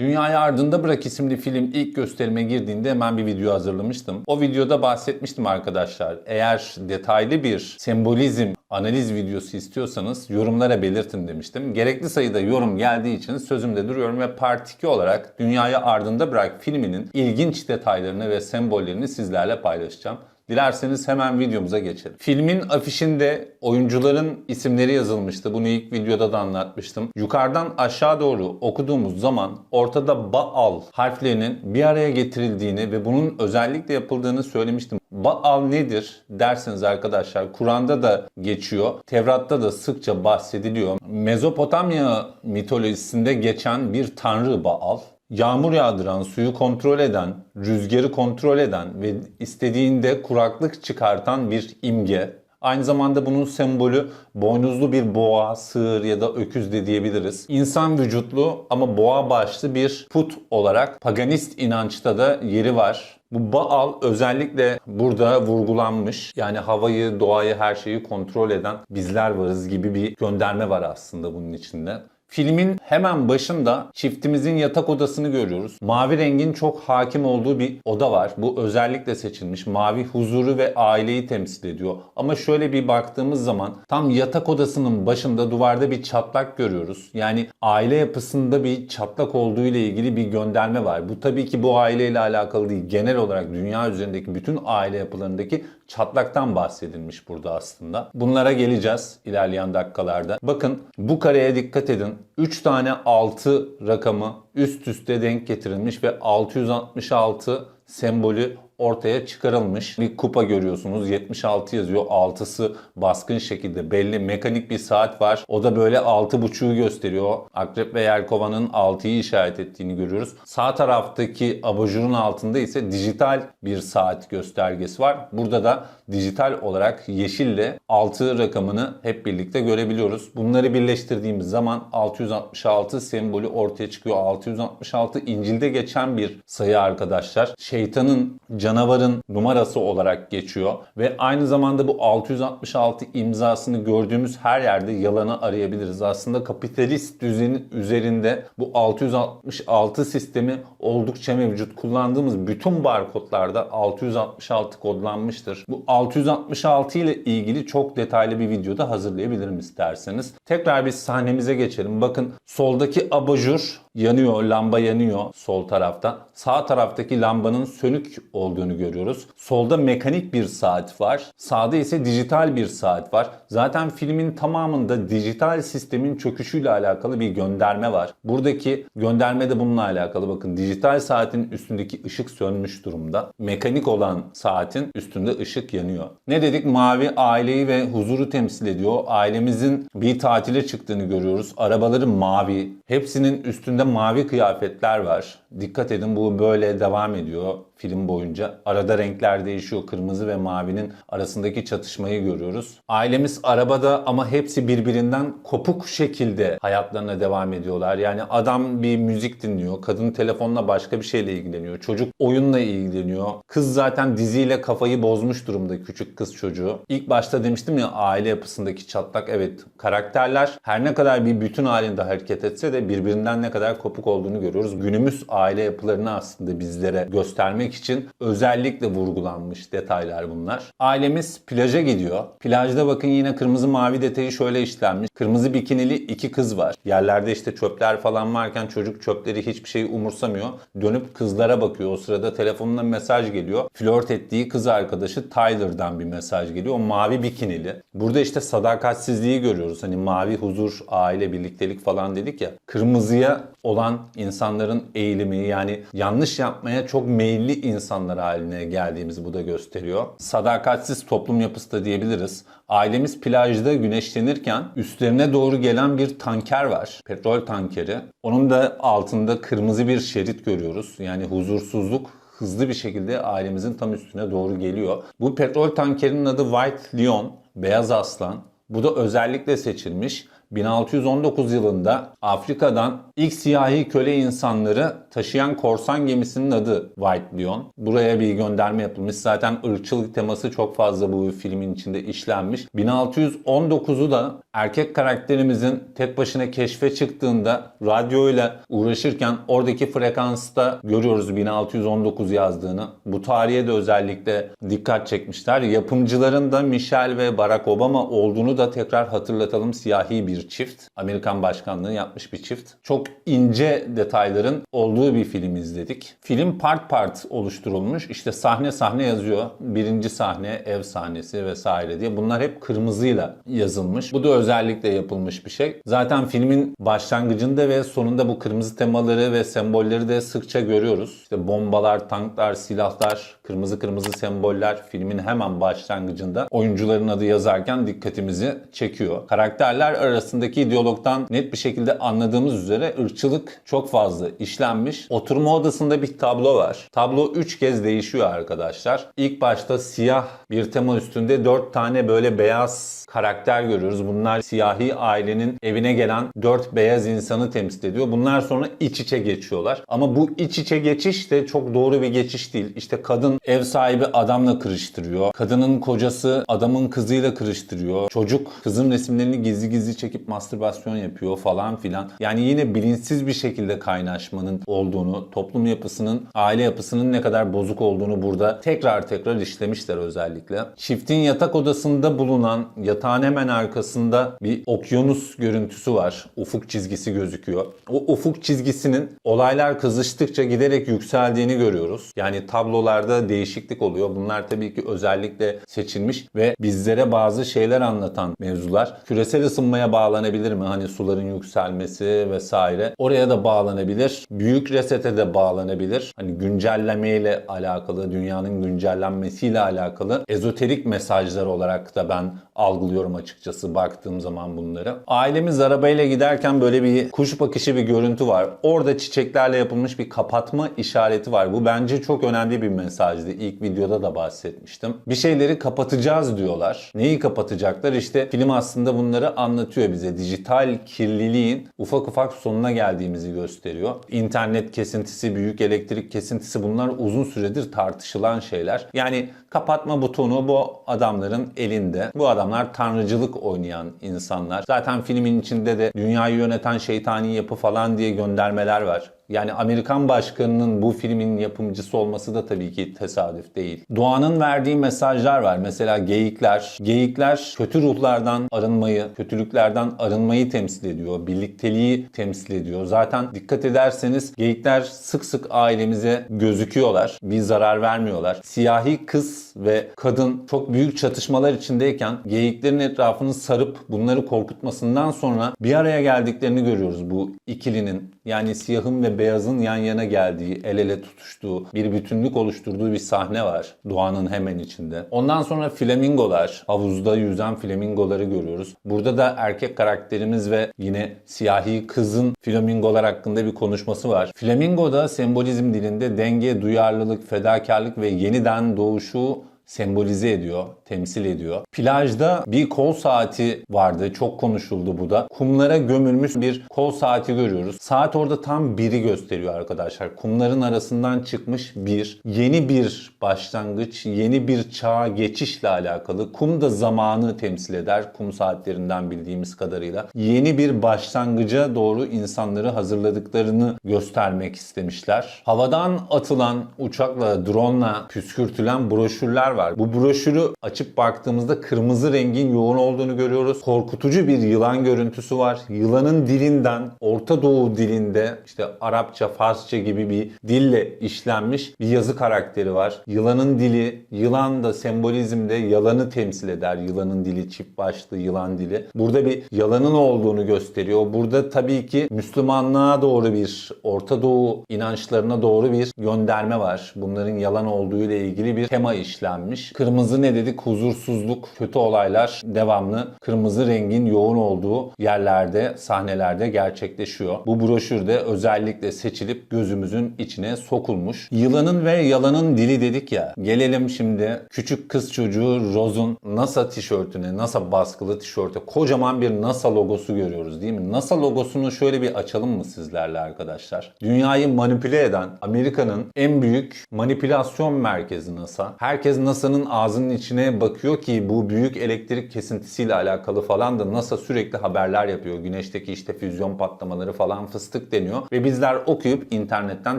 Dünyayı Ardında Bırak isimli film ilk gösterime girdiğinde hemen bir video hazırlamıştım. O videoda bahsetmiştim arkadaşlar. Eğer detaylı bir sembolizm analiz videosu istiyorsanız yorumlara belirtin demiştim. Gerekli sayıda yorum geldiği için sözümde duruyorum ve Part 2 olarak Dünyayı Ardında Bırak filminin ilginç detaylarını ve sembollerini sizlerle paylaşacağım. Dilerseniz hemen videomuza geçelim. Filmin afişinde oyuncuların isimleri yazılmıştı. Bunu ilk videoda da anlatmıştım. Yukarıdan aşağı doğru okuduğumuz zaman ortada Baal harflerinin bir araya getirildiğini ve bunun özellikle yapıldığını söylemiştim. Baal nedir derseniz arkadaşlar Kur'an'da da geçiyor. Tevrat'ta da sıkça bahsediliyor. Mezopotamya mitolojisinde geçen bir tanrı Baal. Yağmur yağdıran, suyu kontrol eden, rüzgarı kontrol eden ve istediğinde kuraklık çıkartan bir imge. Aynı zamanda bunun sembolü boynuzlu bir boğa, sığır ya da öküz de diyebiliriz. İnsan vücutlu ama boğa başlı bir put olarak paganist inançta da yeri var. Bu Baal özellikle burada vurgulanmış. Yani havayı, doğayı, her şeyi kontrol eden bizler varız gibi bir gönderme var aslında bunun içinde. Filmin hemen başında çiftimizin yatak odasını görüyoruz. Mavi rengin çok hakim olduğu bir oda var. Bu özellikle seçilmiş. Mavi huzuru ve aileyi temsil ediyor. Ama şöyle bir baktığımız zaman tam yatak odasının başında duvarda bir çatlak görüyoruz. Yani aile yapısında bir çatlak olduğu ile ilgili bir gönderme var. Bu tabii ki bu aileyle alakalı değil. Genel olarak dünya üzerindeki bütün aile yapılarındaki çatlaktan bahsedilmiş burada aslında. Bunlara geleceğiz ilerleyen dakikalarda. Bakın bu kareye dikkat edin. 3 tane 6 rakamı üst üste denk getirilmiş ve 666 sembolü ortaya çıkarılmış. Bir kupa görüyorsunuz 76 yazıyor. 6'sı baskın şekilde belli. Mekanik bir saat var. O da böyle 6.5'u gösteriyor. Akrep ve Yelkova'nın 6'yı işaret ettiğini görüyoruz. Sağ taraftaki abajurun altında ise dijital bir saat göstergesi var. Burada da dijital olarak yeşille 6 rakamını hep birlikte görebiliyoruz. Bunları birleştirdiğimiz zaman 666 sembolü ortaya çıkıyor. 666 İncil'de geçen bir sayı arkadaşlar. Şeytanın canavarın numarası olarak geçiyor ve aynı zamanda bu 666 imzasını gördüğümüz her yerde yalanı arayabiliriz. Aslında kapitalist düzenin üzerinde bu 666 sistemi oldukça mevcut. Kullandığımız bütün barkodlarda 666 kodlanmıştır. Bu 666 ile ilgili çok detaylı bir videoda hazırlayabilirim isterseniz. Tekrar bir sahnemize geçelim. Bakın soldaki abajur yanıyor, lamba yanıyor sol tarafta. Sağ taraftaki lambanın sönük olduğunu görüyoruz. Solda mekanik bir saat var. Sağda ise dijital bir saat var. Zaten filmin tamamında dijital sistemin çöküşüyle alakalı bir gönderme var. Buradaki gönderme de bununla alakalı. Bakın dijital saatin üstündeki ışık sönmüş durumda. Mekanik olan saatin üstünde ışık yanıyor. Ne dedik? Mavi aileyi ve huzuru temsil ediyor. Ailemizin bir tatile çıktığını görüyoruz. Arabaları mavi. Hepsinin üstünde mavi kıyafetler var. Dikkat edin bu böyle devam ediyor film boyunca. Arada renkler değişiyor. Kırmızı ve mavinin arasındaki çatışmayı görüyoruz. Ailemiz arabada ama hepsi birbirinden kopuk şekilde hayatlarına devam ediyorlar. Yani adam bir müzik dinliyor. Kadın telefonla başka bir şeyle ilgileniyor. Çocuk oyunla ilgileniyor. Kız zaten diziyle kafayı bozmuş durumda küçük kız çocuğu. İlk başta demiştim ya aile yapısındaki çatlak evet karakterler her ne kadar bir bütün halinde hareket etse de birbirinden ne kadar kopuk olduğunu görüyoruz. Günümüz yapılarını aslında bizlere göstermek için özellikle vurgulanmış detaylar bunlar. Ailemiz plaja gidiyor. Plajda bakın yine kırmızı mavi detayı şöyle işlenmiş. Kırmızı bikinili iki kız var. Yerlerde işte çöpler falan varken çocuk çöpleri hiçbir şey umursamıyor. Dönüp kızlara bakıyor. O sırada telefonuna mesaj geliyor. Flört ettiği kız arkadaşı Tyler'dan bir mesaj geliyor. O mavi bikinili. Burada işte sadakatsizliği görüyoruz. Hani mavi huzur, aile, birliktelik falan dedik ya. Kırmızıya olan insanların eğilimi yani yanlış yapmaya çok meyilli insanlar haline geldiğimizi bu da gösteriyor. Sadakatsiz toplum yapısı da diyebiliriz. Ailemiz plajda güneşlenirken üstlerine doğru gelen bir tanker var. Petrol tankeri. Onun da altında kırmızı bir şerit görüyoruz. Yani huzursuzluk hızlı bir şekilde ailemizin tam üstüne doğru geliyor. Bu petrol tankerinin adı White Lion, beyaz aslan. Bu da özellikle seçilmiş. 1619 yılında Afrika'dan ilk siyahi köle insanları taşıyan korsan gemisinin adı White Lion. Buraya bir gönderme yapılmış. Zaten ırkçılık teması çok fazla bu filmin içinde işlenmiş. 1619'u da erkek karakterimizin tek başına keşfe çıktığında radyoyla uğraşırken oradaki frekansta görüyoruz 1619 yazdığını. Bu tarihe de özellikle dikkat çekmişler. Yapımcıların da Michelle ve Barack Obama olduğunu da tekrar hatırlatalım. Siyahi bir çift. Amerikan başkanlığı yapmış bir çift. Çok ince detayların olduğu bir film izledik. Film part part oluşturulmuş. İşte sahne sahne yazıyor. Birinci sahne ev sahnesi vesaire diye. Bunlar hep kırmızıyla yazılmış. Bu da özellikle yapılmış bir şey. Zaten filmin başlangıcında ve sonunda bu kırmızı temaları ve sembolleri de sıkça görüyoruz. İşte bombalar, tanklar, silahlar, kırmızı kırmızı semboller filmin hemen başlangıcında oyuncuların adı yazarken dikkatimizi çekiyor. Karakterler arasındaki diyalogtan net bir şekilde anladığımız üzere ırkçılık çok fazla işlenmiş. Oturma odasında bir tablo var. Tablo 3 kez değişiyor arkadaşlar. İlk başta siyah bir tema üstünde 4 tane böyle beyaz karakter görüyoruz. Bunlar siyahi ailenin evine gelen 4 beyaz insanı temsil ediyor. Bunlar sonra iç içe geçiyorlar. Ama bu iç içe geçiş de çok doğru bir geçiş değil. İşte kadın ev sahibi adamla kırıştırıyor. Kadının kocası adamın kızıyla kırıştırıyor. Çocuk kızın resimlerini gizli gizli çekip mastürbasyon yapıyor falan filan. Yani yine bilinçsiz bir şekilde kaynaşmanın olduğunu, toplum yapısının, aile yapısının ne kadar bozuk olduğunu burada tekrar tekrar işlemişler özellikle. Çiftin yatak odasında bulunan yatağın hemen arkasında bir okyanus görüntüsü var. Ufuk çizgisi gözüküyor. O ufuk çizgisinin olaylar kızıştıkça giderek yükseldiğini görüyoruz. Yani tablolarda değişiklik oluyor. Bunlar tabii ki özellikle seçilmiş ve bizlere bazı şeyler anlatan mevzular. Küresel ısınmaya bağlanabilir mi? Hani suların yükselmesi vesaire. Oraya da bağlanabilir. Büyük resete de bağlanabilir. Hani güncellemeyle alakalı, dünyanın güncellenmesiyle alakalı ezoterik mesajlar olarak da ben algılıyorum açıkçası baktığım zaman bunları. Ailemiz arabayla giderken böyle bir kuş bakışı bir görüntü var. Orada çiçeklerle yapılmış bir kapatma işareti var. Bu bence çok önemli bir mesajdı. İlk videoda da bahsetmiştim. Bir şeyleri kapatacağız diyorlar. Neyi kapatacaklar? İşte film aslında bunları anlatıyor bize. Dijital kirliliğin ufak ufak sonuna geldiğimizi gösteriyor. İnternet kesintisi, büyük elektrik kesintisi bunlar uzun süredir tartışılan şeyler. Yani kapatma butonu bu adamların elinde. Bu adamlar tanrıcılık oynayan insanlar. Zaten filmin içinde de dünyayı yöneten şeytani yapı falan diye göndermeler var. Yani Amerikan başkanının bu filmin yapımcısı olması da tabii ki tesadüf değil. Doğanın verdiği mesajlar var. Mesela geyikler. Geyikler kötü ruhlardan arınmayı, kötülüklerden arınmayı temsil ediyor. Birlikteliği temsil ediyor. Zaten dikkat ederseniz geyikler sık sık ailemize gözüküyorlar. Bir zarar vermiyorlar. Siyahi kız ve kadın çok büyük çatışmalar içindeyken geyiklerin etrafını sarıp bunları korkutmasından sonra bir araya geldiklerini görüyoruz bu ikilinin. Yani siyahın ve beyazın yan yana geldiği, el ele tutuştuğu, bir bütünlük oluşturduğu bir sahne var doğanın hemen içinde. Ondan sonra flamingolar, havuzda yüzen flamingoları görüyoruz. Burada da erkek karakterimiz ve yine siyahi kızın flamingolar hakkında bir konuşması var. Flamingo da sembolizm dilinde denge, duyarlılık, fedakarlık ve yeniden doğuşu sembolize ediyor, temsil ediyor. Plajda bir kol saati vardı. Çok konuşuldu bu da. Kumlara gömülmüş bir kol saati görüyoruz. Saat orada tam biri gösteriyor arkadaşlar. Kumların arasından çıkmış bir. Yeni bir başlangıç, yeni bir çağa geçişle alakalı. Kum da zamanı temsil eder. Kum saatlerinden bildiğimiz kadarıyla. Yeni bir başlangıca doğru insanları hazırladıklarını göstermek istemişler. Havadan atılan uçakla, drone'la püskürtülen broşürler var. Bu broşürü açıp baktığımızda kırmızı rengin yoğun olduğunu görüyoruz. Korkutucu bir yılan görüntüsü var. Yılanın dilinden Orta Doğu dilinde işte Arapça, Farsça gibi bir dille işlenmiş bir yazı karakteri var. Yılanın dili, yılan da sembolizmde yalanı temsil eder. Yılanın dili çift başlı yılan dili. Burada bir yalanın olduğunu gösteriyor. Burada tabii ki Müslümanlığa doğru bir Orta Doğu inançlarına doğru bir gönderme var. Bunların yalan olduğu ile ilgili bir tema işlenmiş. Vermiş. Kırmızı ne dedik? Huzursuzluk, kötü olaylar devamlı kırmızı rengin yoğun olduğu yerlerde, sahnelerde gerçekleşiyor. Bu broşürde özellikle seçilip gözümüzün içine sokulmuş. Yılanın ve yalanın dili dedik ya. Gelelim şimdi küçük kız çocuğu Rose'un NASA tişörtüne, NASA baskılı tişörte kocaman bir NASA logosu görüyoruz değil mi? NASA logosunu şöyle bir açalım mı sizlerle arkadaşlar? Dünyayı manipüle eden Amerika'nın en büyük manipülasyon merkezi NASA. Herkes NASA'nın ağzının içine bakıyor ki bu büyük elektrik kesintisiyle alakalı falan da NASA sürekli haberler yapıyor. Güneşteki işte füzyon patlamaları falan fıstık deniyor. Ve bizler okuyup internetten,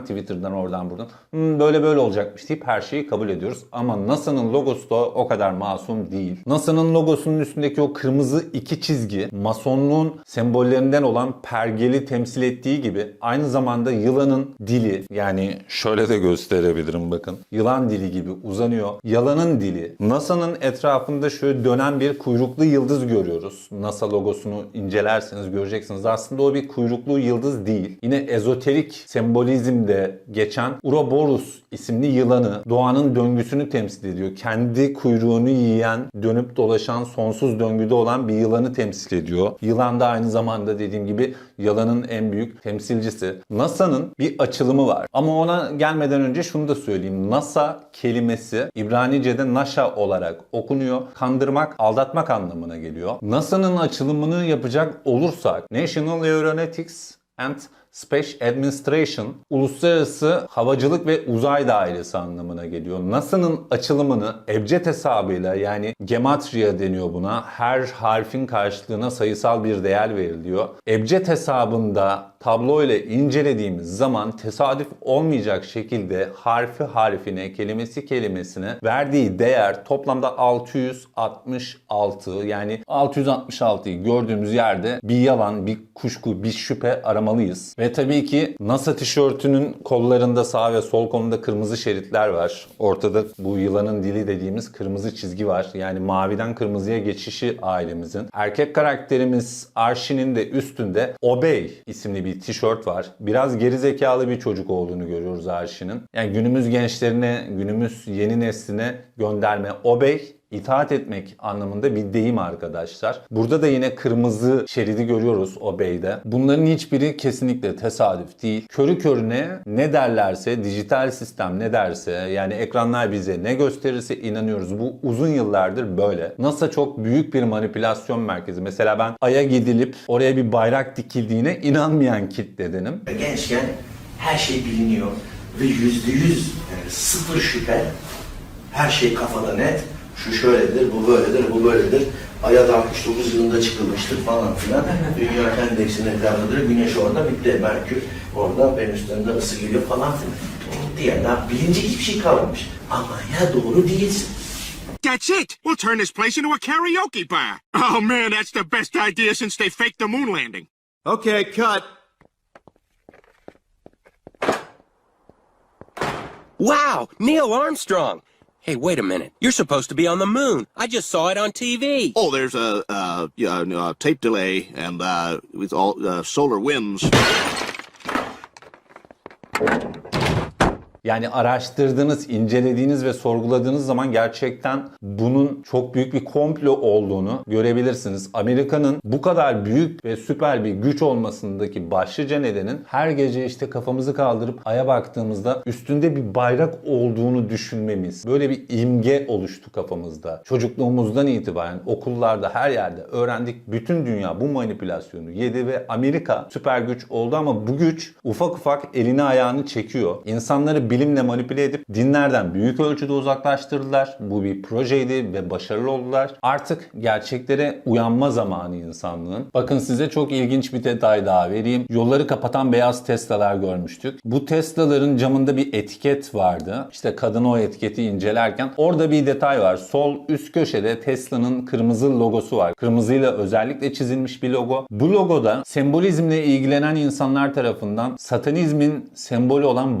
Twitter'dan oradan buradan "Hmm, böyle böyle olacakmış deyip her şeyi kabul ediyoruz. Ama NASA'nın logosu da o kadar masum değil. NASA'nın logosunun üstündeki o kırmızı iki çizgi masonluğun sembollerinden olan pergeli temsil ettiği gibi aynı zamanda yılanın dili yani şöyle de gösterebilirim bakın. Yılan dili gibi uzanıyor. Yalanın dili. NASA'nın etrafında şöyle dönen bir kuyruklu yıldız görüyoruz. NASA logosunu incelerseniz göreceksiniz. Aslında o bir kuyruklu yıldız değil. Yine ezoterik sembolizmde geçen Uroboros isimli yılanı doğanın döngüsünü temsil ediyor. Kendi kuyruğunu yiyen, dönüp dolaşan, sonsuz döngüde olan bir yılanı temsil ediyor. Yılan da aynı zamanda dediğim gibi yalanın en büyük temsilcisi. NASA'nın bir açılımı var. Ama ona gelmeden önce şunu da söyleyeyim. NASA kelimesi İbranice'de Naşa olarak okunuyor. Kandırmak, aldatmak anlamına geliyor. NASA'nın açılımını yapacak olursak National Aeronautics and Space Administration uluslararası havacılık ve uzay dairesi anlamına geliyor. NASA'nın açılımını ebced hesabıyla yani gematria deniyor buna. Her harfin karşılığına sayısal bir değer veriliyor. Ebced hesabında tablo ile incelediğimiz zaman tesadüf olmayacak şekilde harfi harfine, kelimesi kelimesine verdiği değer toplamda 666 yani 666'yı gördüğümüz yerde bir yalan, bir kuşku, bir şüphe aramalıyız. Ve tabii ki NASA tişörtünün kollarında sağ ve sol kolunda kırmızı şeritler var. Ortada bu yılanın dili dediğimiz kırmızı çizgi var. Yani maviden kırmızıya geçişi ailemizin. Erkek karakterimiz Archie'nin de üstünde Obey isimli bir tişört var. Biraz geri zekalı bir çocuk olduğunu görüyoruz Archie'nin. Yani günümüz gençlerine, günümüz yeni nesline gönderme Obey itaat etmek anlamında bir deyim arkadaşlar. Burada da yine kırmızı şeridi görüyoruz o beyde. Bunların hiçbiri kesinlikle tesadüf değil. Körü körüne ne derlerse, dijital sistem ne derse yani ekranlar bize ne gösterirse inanıyoruz. Bu uzun yıllardır böyle. NASA çok büyük bir manipülasyon merkezi. Mesela ben Ay'a gidilip oraya bir bayrak dikildiğine inanmayan kitledenim. Gençken her şey biliniyor ve yüzde yüz yani sıfır şüphe her şey kafada net. Şu şöyledir, bu böyledir, bu böyledir. Ay'a da 69 yılında çıkılmıştır falan filan. Dünya endeksinin etrafındadır. Güneş orada bitti. Merkür orada. Venüs'ten de ısı geliyor falan filan. Diye daha bilinecek hiçbir şey kalmamış. Ama ya doğru değilsin. That's it. We'll turn this place into a karaoke bar. Oh man, that's the best idea since they faked the moon landing. Okay, cut. Wow, Neil Armstrong. Hey, wait a minute. You're supposed to be on the moon. I just saw it on TV. Oh, there's a uh, uh, tape delay and uh, with all uh, solar winds. Yani araştırdığınız, incelediğiniz ve sorguladığınız zaman gerçekten bunun çok büyük bir komplo olduğunu görebilirsiniz. Amerika'nın bu kadar büyük ve süper bir güç olmasındaki başlıca nedenin her gece işte kafamızı kaldırıp aya baktığımızda üstünde bir bayrak olduğunu düşünmemiz. Böyle bir imge oluştu kafamızda. Çocukluğumuzdan itibaren okullarda her yerde öğrendik. Bütün dünya bu manipülasyonu yedi ve Amerika süper güç oldu ama bu güç ufak ufak elini ayağını çekiyor. İnsanları bilimle manipüle edip dinlerden büyük ölçüde uzaklaştırdılar. Bu bir projeydi ve başarılı oldular. Artık gerçeklere uyanma zamanı insanlığın. Bakın size çok ilginç bir detay daha vereyim. Yolları kapatan beyaz Tesla'lar görmüştük. Bu Tesla'ların camında bir etiket vardı. İşte kadın o etiketi incelerken orada bir detay var. Sol üst köşede Tesla'nın kırmızı logosu var. Kırmızıyla özellikle çizilmiş bir logo. Bu logoda sembolizmle ilgilenen insanlar tarafından satanizmin sembolü olan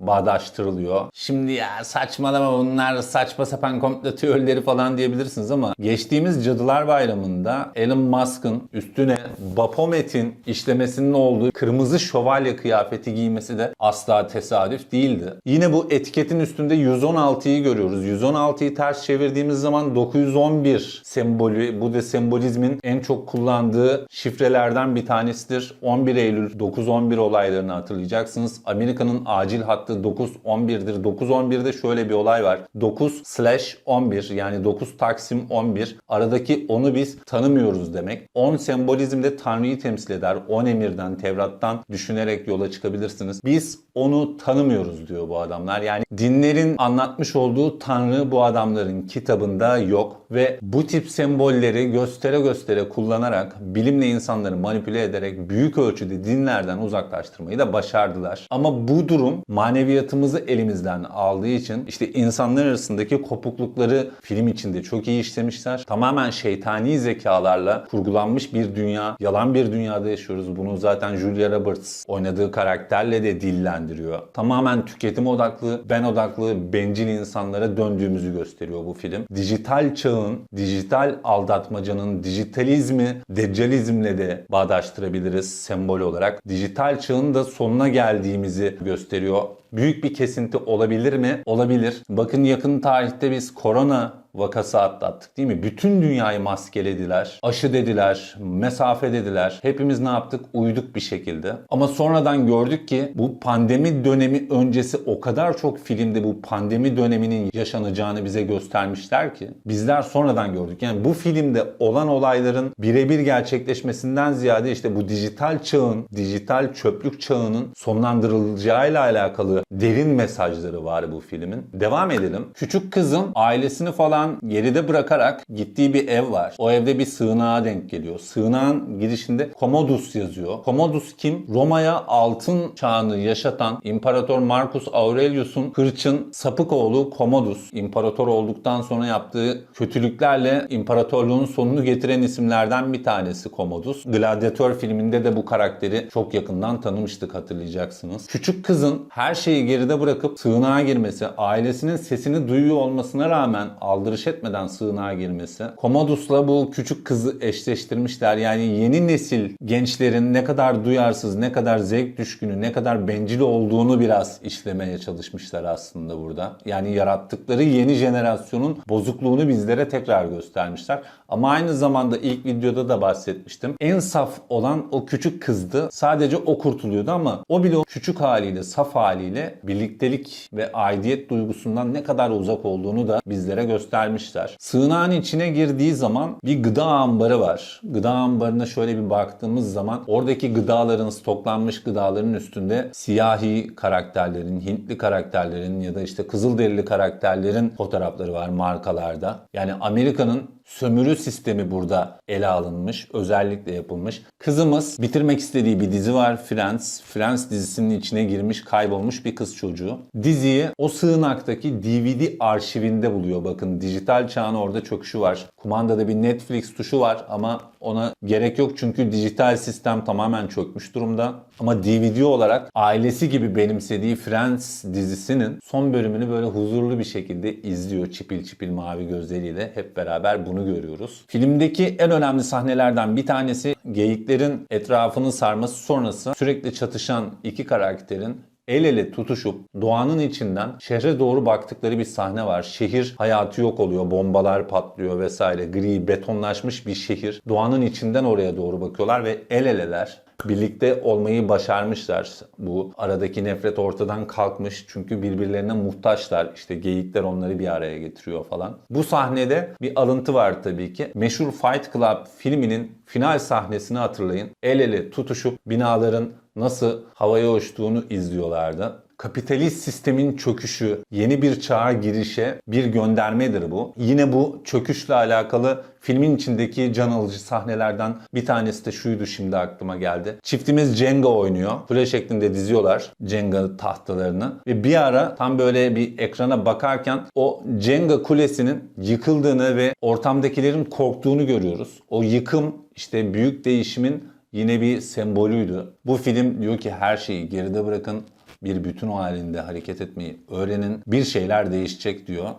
Bağdaştırılıyor. Şimdi ya saçmalama bunlar saçma sapan komplo teorileri falan diyebilirsiniz ama geçtiğimiz Cadılar Bayramı'nda Elon Musk'ın üstüne Baphomet'in işlemesinin olduğu kırmızı şövalye kıyafeti giymesi de asla tesadüf değildi. Yine bu etiketin üstünde 116'yı görüyoruz. 116'yı ters çevirdiğimiz zaman 911 sembolü, bu da sembolizmin en çok kullandığı şifrelerden bir tanesidir. 11 Eylül 911 olaylarını hatırlayacaksınız. Amerika'nın acil hattı 911'dir. 911'de şöyle bir olay var. 9 slash 11 yani 9 Taksim 11. Aradaki onu biz tanımıyoruz demek. 10 sembolizmde Tanrı'yı temsil eder. 10 emirden, Tevrat'tan düşünerek yola çıkabilirsiniz. Biz onu tanımıyoruz diyor bu adamlar. Yani dinlerin anlatmış olduğu Tanrı bu adamların kitabında yok ve bu tip sembolleri göstere göstere kullanarak bilimle insanları manipüle ederek büyük ölçüde dinlerden uzaklaştırmayı da başardılar. Ama bu durum maneviyatımızı elimizden aldığı için işte insanlar arasındaki kopuklukları film içinde çok iyi işlemişler. Tamamen şeytani zekalarla kurgulanmış bir dünya, yalan bir dünyada yaşıyoruz. Bunu zaten Julia Roberts oynadığı karakterle de dillendiriyor. Tamamen tüketim odaklı, ben odaklı, bencil insanlara döndüğümüzü gösteriyor bu film. Dijital çağın, dijital aldatmacanın, dijitalizmi deccalizmle de bağdaştırabiliriz sembol olarak. Dijital çağın da sonuna geldiğimizi gösteriyor. Büyük bir kesinti olabilir mi? Olabilir. Bakın yakın tarihte biz korona vakası atlattık değil mi? Bütün dünyayı maskelediler, aşı dediler, mesafe dediler. Hepimiz ne yaptık? Uyuduk bir şekilde. Ama sonradan gördük ki bu pandemi dönemi öncesi o kadar çok filmde bu pandemi döneminin yaşanacağını bize göstermişler ki bizler sonradan gördük. Yani bu filmde olan olayların birebir gerçekleşmesinden ziyade işte bu dijital çağın, dijital çöplük çağının sonlandırılacağıyla alakalı derin mesajları var bu filmin. Devam edelim. Küçük kızın ailesini falan geride bırakarak gittiği bir ev var. O evde bir sığınağa denk geliyor. Sığınağın girişinde Commodus yazıyor. Commodus kim? Roma'ya altın çağını yaşatan İmparator Marcus Aurelius'un hırçın sapık oğlu Commodus. İmparator olduktan sonra yaptığı kötülüklerle imparatorluğun sonunu getiren isimlerden bir tanesi Commodus. Gladiator filminde de bu karakteri çok yakından tanımıştık hatırlayacaksınız. Küçük kızın her şeyi geride bırakıp sığınağa girmesi, ailesinin sesini duyuyor olmasına rağmen aldırış etmeden sığınağa girmesi. Commodus'la bu küçük kızı eşleştirmişler. Yani yeni nesil gençlerin ne kadar duyarsız, ne kadar zevk düşkünü, ne kadar bencil olduğunu biraz işlemeye çalışmışlar aslında burada. Yani yarattıkları yeni jenerasyonun bozukluğunu bizlere tekrar göstermişler. Ama aynı zamanda ilk videoda da bahsetmiştim. En saf olan o küçük kızdı. Sadece o kurtuluyordu ama o bile o küçük haliyle, saf haliyle birliktelik ve aidiyet duygusundan ne kadar uzak olduğunu da bizlere göstermişler. Sığınağın içine girdiği zaman bir gıda ambarı var. Gıda ambarına şöyle bir baktığımız zaman oradaki gıdaların, stoklanmış gıdaların üstünde siyahi karakterlerin, Hintli karakterlerin ya da işte Kızılderili karakterlerin fotoğrafları var markalarda. Yani Amerika'nın sömürü sistemi burada ele alınmış, özellikle yapılmış. Kızımız bitirmek istediği bir dizi var Friends. Friends dizisinin içine girmiş, kaybolmuş bir kız çocuğu. Diziyi o sığınaktaki DVD arşivinde buluyor. Bakın dijital çağın orada çöküşü var. Kumandada bir Netflix tuşu var ama ona gerek yok çünkü dijital sistem tamamen çökmüş durumda. Ama DVD olarak ailesi gibi benimsediği Friends dizisinin son bölümünü böyle huzurlu bir şekilde izliyor. Çipil çipil mavi gözleriyle hep beraber bunu görüyoruz. Filmdeki en önemli sahnelerden bir tanesi geyiklerin etrafını sarması sonrası sürekli çatışan iki karakterin el ele tutuşup doğanın içinden şehre doğru baktıkları bir sahne var. Şehir hayatı yok oluyor, bombalar patlıyor vesaire. Gri, betonlaşmış bir şehir. Doğanın içinden oraya doğru bakıyorlar ve el eleler birlikte olmayı başarmışlar. Bu aradaki nefret ortadan kalkmış çünkü birbirlerine muhtaçlar. İşte geyikler onları bir araya getiriyor falan. Bu sahnede bir alıntı var tabii ki. Meşhur Fight Club filminin final sahnesini hatırlayın. El ele tutuşup binaların nasıl havaya uçtuğunu izliyorlardı. Kapitalist sistemin çöküşü, yeni bir çağa girişe bir göndermedir bu. Yine bu çöküşle alakalı filmin içindeki can alıcı sahnelerden bir tanesi de şuydu şimdi aklıma geldi. Çiftimiz Jenga oynuyor. Kule şeklinde diziyorlar Jenga tahtalarını. Ve bir ara tam böyle bir ekrana bakarken o Jenga kulesinin yıkıldığını ve ortamdakilerin korktuğunu görüyoruz. O yıkım işte büyük değişimin yine bir sembolüydü. Bu film diyor ki her şeyi geride bırakın bir bütün halinde hareket etmeyi öğrenin. Bir şeyler değişecek diyor.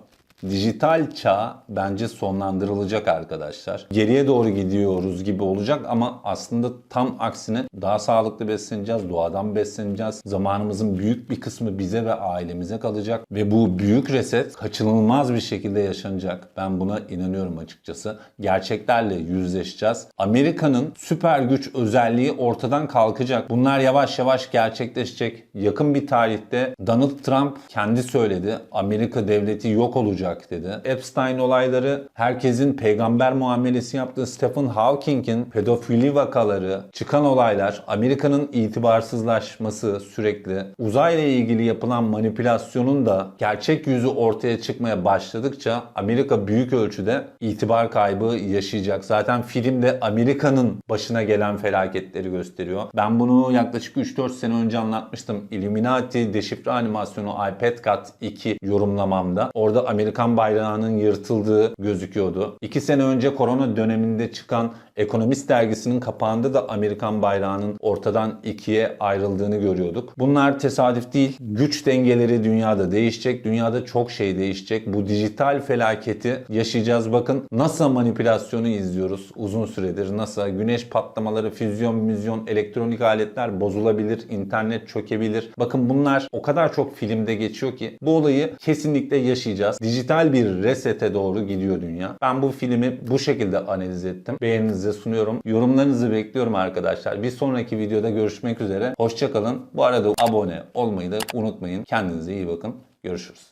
Dijital çağ bence sonlandırılacak arkadaşlar. Geriye doğru gidiyoruz gibi olacak ama aslında tam aksine daha sağlıklı besleneceğiz, doğadan besleneceğiz. Zamanımızın büyük bir kısmı bize ve ailemize kalacak ve bu büyük reset kaçınılmaz bir şekilde yaşanacak. Ben buna inanıyorum açıkçası. Gerçeklerle yüzleşeceğiz. Amerika'nın süper güç özelliği ortadan kalkacak. Bunlar yavaş yavaş gerçekleşecek. Yakın bir tarihte Donald Trump kendi söyledi. Amerika devleti yok olacak dedi. Epstein olayları, herkesin peygamber muamelesi yaptığı Stephen Hawking'in pedofili vakaları, çıkan olaylar, Amerika'nın itibarsızlaşması sürekli, uzayla ilgili yapılan manipülasyonun da gerçek yüzü ortaya çıkmaya başladıkça Amerika büyük ölçüde itibar kaybı yaşayacak. Zaten filmde Amerika'nın başına gelen felaketleri gösteriyor. Ben bunu yaklaşık 3-4 sene önce anlatmıştım. Illuminati deşifre animasyonu iPad Cut 2 yorumlamamda. Orada Amerikan bayrağının yırtıldığı gözüküyordu. 2 sene önce korona döneminde çıkan Ekonomist dergisinin kapağında da Amerikan bayrağının ortadan ikiye ayrıldığını görüyorduk. Bunlar tesadüf değil. Güç dengeleri dünyada değişecek. Dünyada çok şey değişecek. Bu dijital felaketi yaşayacağız. Bakın NASA manipülasyonu izliyoruz uzun süredir. NASA güneş patlamaları, füzyon, müzyon, elektronik aletler bozulabilir, internet çökebilir. Bakın bunlar o kadar çok filmde geçiyor ki bu olayı kesinlikle yaşayacağız. Dijital bir resete doğru gidiyor dünya. Ben bu filmi bu şekilde analiz ettim. Beğeninize sunuyorum. Yorumlarınızı bekliyorum arkadaşlar. Bir sonraki videoda görüşmek üzere. Hoşçakalın. Bu arada abone olmayı da unutmayın. Kendinize iyi bakın. Görüşürüz.